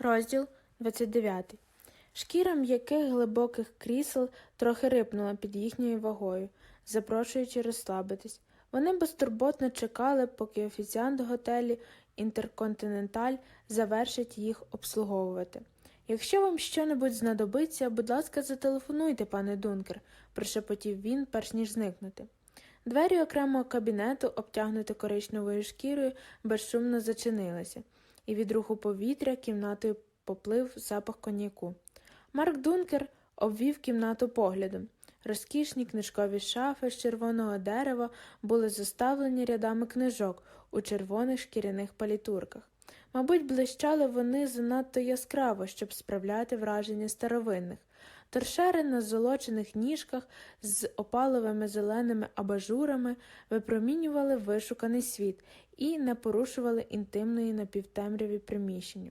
Розділ 29. Шкіра м'яких глибоких крісел трохи рипнула під їхньою вагою, запрошуючи розслабитись. Вони безтурботно чекали, поки офіціант готелі Інтерконтиненталь завершить їх обслуговувати. Якщо вам щонебудь знадобиться, будь ласка, зателефонуйте, пане Дункер, прошепотів він, перш ніж зникнути. Двері окремого кабінету, обтягнуті коричневою шкірою, безшумно зачинилися, і від руху повітря кімнатою поплив запах коньяку. Марк Дункер обвів кімнату поглядом. Розкішні книжкові шафи з червоного дерева були заставлені рядами книжок у червоних шкіряних палітурках. Мабуть, блищали вони занадто яскраво, щоб справляти враження старовинних. Торшери на золочених ніжках з опаловими зеленими абажурами випромінювали вишуканий світ і не порушували інтимної напівтемряві приміщення.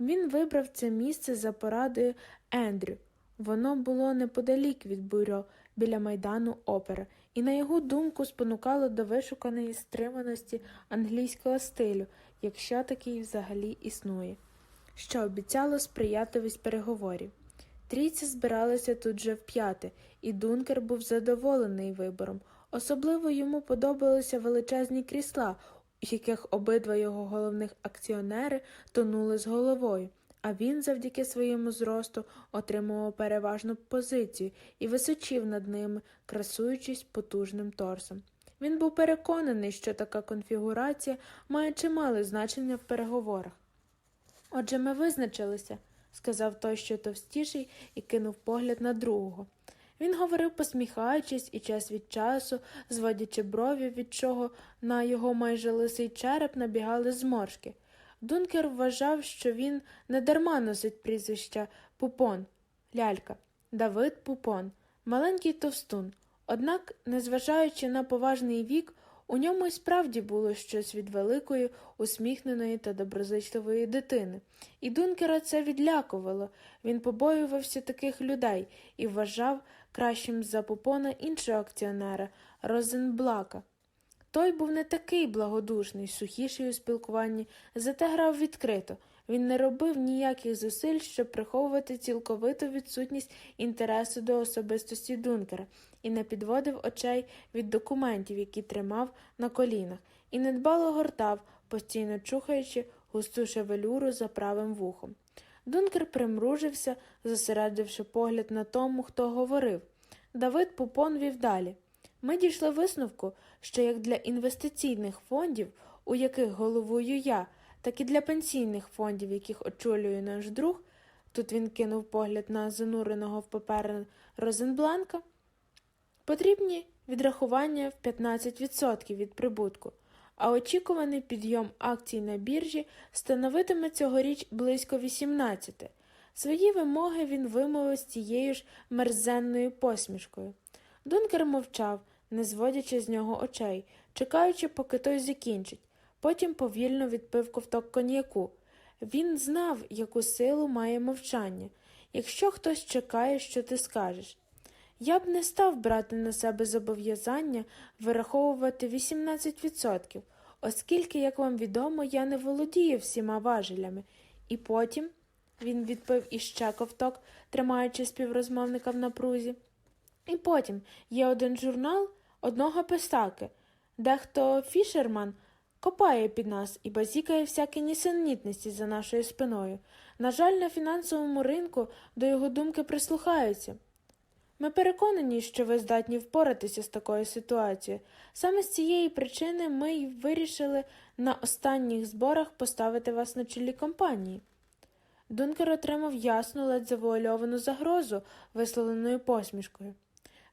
Він вибрав це місце за порадою Ендрю. Воно було неподалік від бюро біля майдану опера, і, на його думку, спонукало до вишуканої стриманості англійського стилю, якщо такий взагалі існує, що обіцяло сприятливість переговорів. Трійці збиралися тут вже вп'яте, і Дункер був задоволений вибором. Особливо йому подобалися величезні крісла, у яких обидва його головних акціонери тонули з головою, а він завдяки своєму зросту отримував переважну позицію і височив над ними, красуючись потужним торсом. Він був переконаний, що така конфігурація має чимале значення в переговорах. Отже, ми визначилися, сказав той, що товстіший, і кинув погляд на другого. Він говорив, посміхаючись, і час від часу, зводячи брові, від чого на його майже лисий череп набігали зморшки. Дункер вважав, що він недарма носить прізвище Пупон, лялька, Давид Пупон, маленький товстун. Однак, незважаючи на поважний вік, у ньому й справді було щось від великої, усміхненої та доброзичливої дитини, і Дункера це відлякувало. Він побоювався таких людей і вважав кращим за попона іншого акціонера Розенблака. Той був не такий благодушний, сухіший у спілкуванні, зате грав відкрито. Він не робив ніяких зусиль, щоб приховувати цілковиту відсутність інтересу до особистості Дункера, і не підводив очей від документів, які тримав на колінах, і недбало гортав, постійно чухаючи густу шевелюру за правим вухом. Дункер примружився, зосередивши погляд на тому, хто говорив. Давид Пупон вів далі. Ми дійшли висновку, що як для інвестиційних фондів, у яких головую я, так і для пенсійних фондів, яких очолює наш друг, тут він кинув погляд на зануреного в папери Розенбланка, потрібні відрахування в 15% від прибутку, а очікуваний підйом акцій на біржі становитиме цьогоріч близько 18%. Свої вимоги він вимовив з тією ж мерзенною посмішкою. Дункер мовчав, не зводячи з нього очей, чекаючи, поки той закінчить. Потім повільно відпив ковток коньяку. Він знав, яку силу має мовчання. Якщо хтось чекає, що ти скажеш. Я б не став брати на себе зобов'язання вираховувати 18%, оскільки, як вам відомо, я не володію всіма важелями. І потім він відпив іще ковток, тримаючи співрозмовника в напрузі. І потім є один журнал одного писаки, дехто фішерман копає під нас і базікає всякі нісенітності за нашою спиною. На жаль, на фінансовому ринку до його думки прислухаються. Ми переконані, що ви здатні впоратися з такою ситуацією. Саме з цієї причини ми й вирішили на останніх зборах поставити вас на чолі компанії. Дункер отримав ясну, ледь завуальовану загрозу, висловленою посмішкою.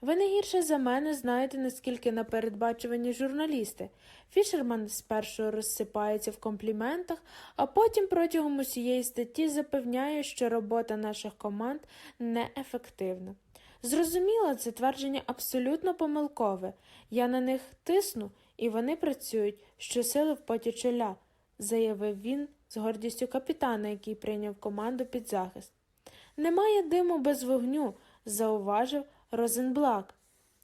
Ви не гірше за мене знаєте, наскільки напередбачувані журналісти. Фішерман спершу розсипається в компліментах, а потім протягом усієї статті запевняє, що робота наших команд неефективна. Зрозуміло, це твердження абсолютно помилкове. Я на них тисну, і вони працюють щосили в поті чоля, заявив він з гордістю капітана, який прийняв команду під захист. Немає диму без вогню, зауважив Розенблак,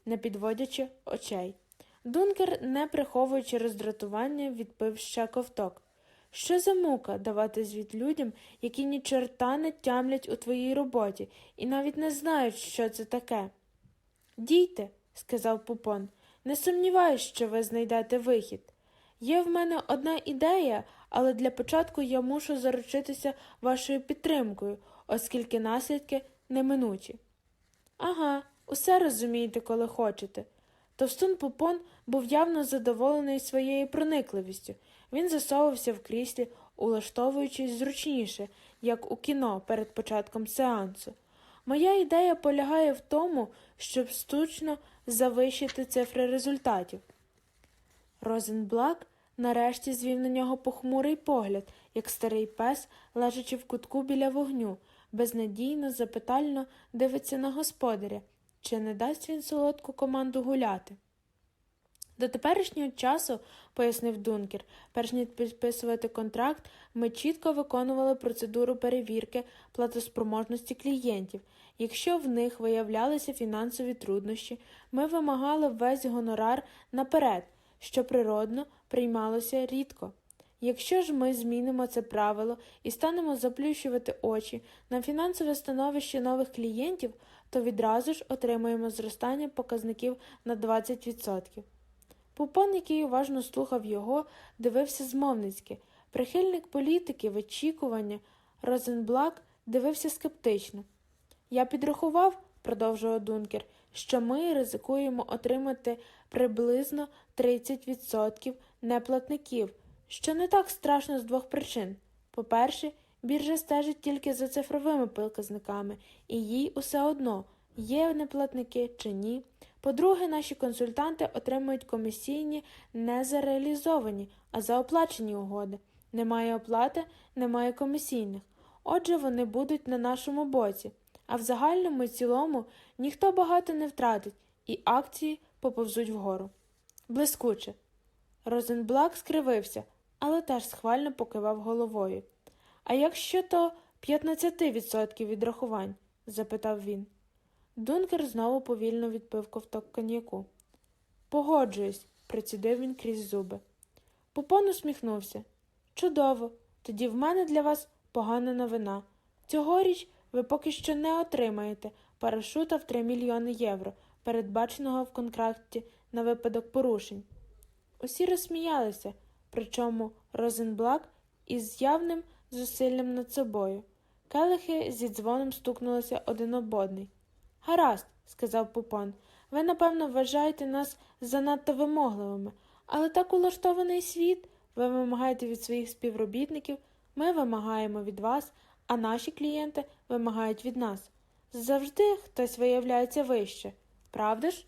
не підводячи очей. Дункер, не приховуючи роздратування, відпив ще ковток. Що за мука давати звіт людям, які ні чорта не тямлять у твоїй роботі і навіть не знають, що це таке? Дійте, сказав Пупон, не сумніваюсь, що ви знайдете вихід. Є в мене одна ідея, але для початку я мушу заручитися вашою підтримкою, оскільки наслідки неминучі. Ага, усе розумієте, коли хочете. Товстун Пупон був явно задоволений своєю проникливістю. Він засовувався в кріслі, улаштовуючись зручніше, як у кіно перед початком сеансу. Моя ідея полягає в тому, щоб штучно завищити цифри результатів. Розенблак нарешті звів на нього похмурий погляд, як старий пес, лежачи в кутку біля вогню, безнадійно, запитально дивиться на господаря, чи не дасть він солодку команду гуляти. До теперішнього часу, пояснив Дункер, перш ніж підписувати контракт, ми чітко виконували процедуру перевірки платоспроможності клієнтів. Якщо в них виявлялися фінансові труднощі, ми вимагали весь гонорар наперед, що природно приймалося рідко. Якщо ж ми змінимо це правило і станемо заплющувати очі на фінансове становище нових клієнтів, то відразу ж отримаємо зростання показників на 20%. Пупон, який уважно слухав його, дивився змовницьки. Прихильник політики в очікування Розенблак дивився скептично. Я підрахував, продовжував Дункер, що ми ризикуємо отримати приблизно 30% неплатників, що не так страшно з двох причин. По-перше, біржа стежить тільки за цифровими показниками, і їй усе одно, є неплатники чи ні. По-друге, наші консультанти отримують комісійні не за реалізовані, а за оплачені угоди. Немає оплати, немає комісійних. Отже, вони будуть на нашому боці. А в загальному і цілому ніхто багато не втратить, і акції поповзуть вгору. Блискуче. Розенблак скривився, але теж схвально покивав головою. А якщо то 15% відрахувань? запитав він. Дункер знову повільно відпив ковток коньяку. Погоджуюсь, процідив він крізь зуби. Пупон усміхнувся. Чудово, тоді в мене для вас погана новина. Цьогоріч ви поки що не отримаєте парашута в 3 мільйони євро, передбаченого в контракті на випадок порушень. Усі розсміялися, причому Розенблак із явним зусиллям над собою. Келихи зі дзвоном стукнулися один об одний. Гаразд, сказав Пупон, ви, напевно, вважаєте нас занадто вимогливими, але так улаштований світ. Ви вимагаєте від своїх співробітників, ми вимагаємо від вас, а наші клієнти вимагають від нас. Завжди хтось виявляється вище, правда ж?